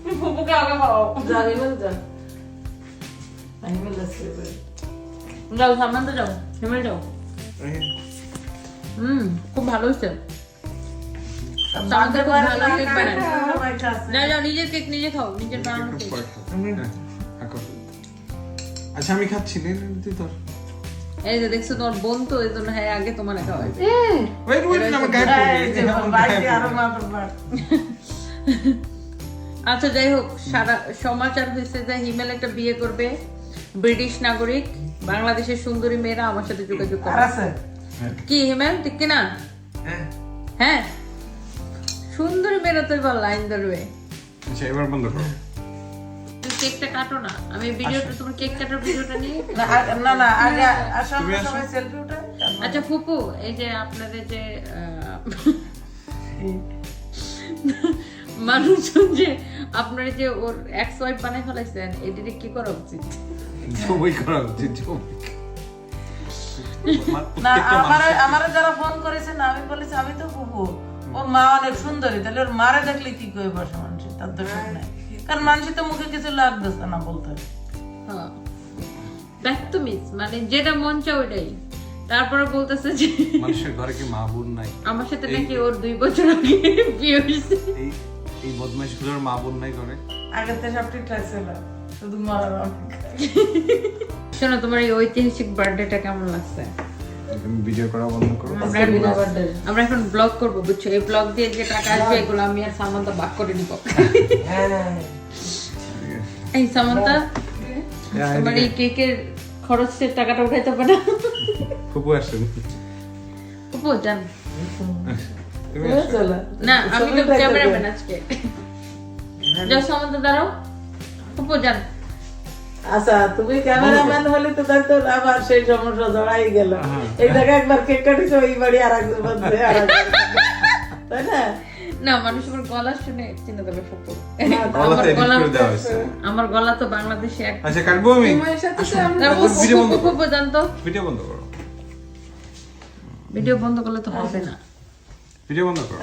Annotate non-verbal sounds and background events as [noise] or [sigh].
তুমি ফুপুকে আগে খাও যা হিমেল যা আসছে এবারে। যাও সামনে যাও হিমেল যাও। হুম খুব ভালো হয়েছে। আচ্ছা আমি খাচ্ছি নে নে, তুই ধর। এই যে দেখছ তোমার বোন তো এই জন্য হ্যাঁ আগে তোমার খাওয়াই ওয়েট ওয়েট আমার গায়ে পড়বে আচ্ছা যাই হোক সারা সমাচার হয়েছে যে হিমেল একটা বিয়ে করবে ব্রিটিশ নাগরিক বাংলাদেশের সুন্দরী মেয়েরা আমার সাথে যোগাযোগ করে কি হিমেল? ঠিক কিনা? হ্যাঁ। হ্যাঁ। সুন্দরী মেয়েরা তো এবার লাইন ধরবে। আচ্ছা এবার বন্ধ করো। কেকটা কাটো না। আমি ভিডিওটা তোমার কেক কাটার ভিডিওটা নিয়ে [laughs] না, না, না, আগে আসার সময় selfie উঠাই। আচ্ছা ফুপু এই যে আপনাদের যে [laughs] মানুষজন যে আপনারা যে ওর এক্স ওয়াইফ বানাই ফেলাইছেন এটিতে কি করা উচিত? জবই করা উচিত না, আমারে মানুষের- যারা ফোন করেছে না আমি বলেছি আমি তো বুবু ওর মা অনেক সুন্দরী তাহলে ওর মারে দেখলে কি কই বসে মানুষ? তার তো নাই। কারণ মানুষের তো মুখে কিছু লাগতেছে না বলতে হ্যাঁ। দেখ তো মিস মানে যেটা মন চায় ওইটাই। তারপরে বলতেছে যে মানুষের ঘরে কি মা বোন নাই? আমার সাথে নাকি ওর দুই বছর আগে বিয়ে হয়েছে। এই এই বদমাইশগুলোর মা বোন নাই করে। আগে তো সব ঠিকঠাক ছিল শুধু মরার অপেক্ষা। শোনো তোমার এই ঐতিহাসিক বার্থডেটা কেমন লাগছে? ভিডিও করা বন্ধ করো আমরা এখন- ব্লগ করব বুঝছ? এই ব্লগ দিয়ে যে টাকা আসবে এগুলো আমি আর সামান্তা ভাগ করে নিব। হ্যাঁ। এই সামান্তা হ্যাঁ, তোমার এই কেকের খরচের টাকাটা উঠাইতে পারে আসেন। [laughs] তুমি হয়ে না আমি তো ক্যামেরাম্যান আজকে। যাও সামান্তা দাঁড়াও উপো জান আচ্ছা তুমি ক্যামেরাম্যান হলে তো দেখতো আবার সেই সমস্যা জড়াই গেল। হ্যাঁ। এই জায়গায় একবার কেক কাটিছে ওই বাড়ি আর একজন বাজছে আর একজন। বাজছে। তাই না? না মানুষ আমার গলা শুনে ফুপু। আমার তো বাংলাদেশে এক। আচ্ছা কাটবো আমি? ভিডিও বন্ধ করো। ভিডিও করো। ভিডিও বন্ধ করলে তো হবে না। ভিডিও বন্ধ করো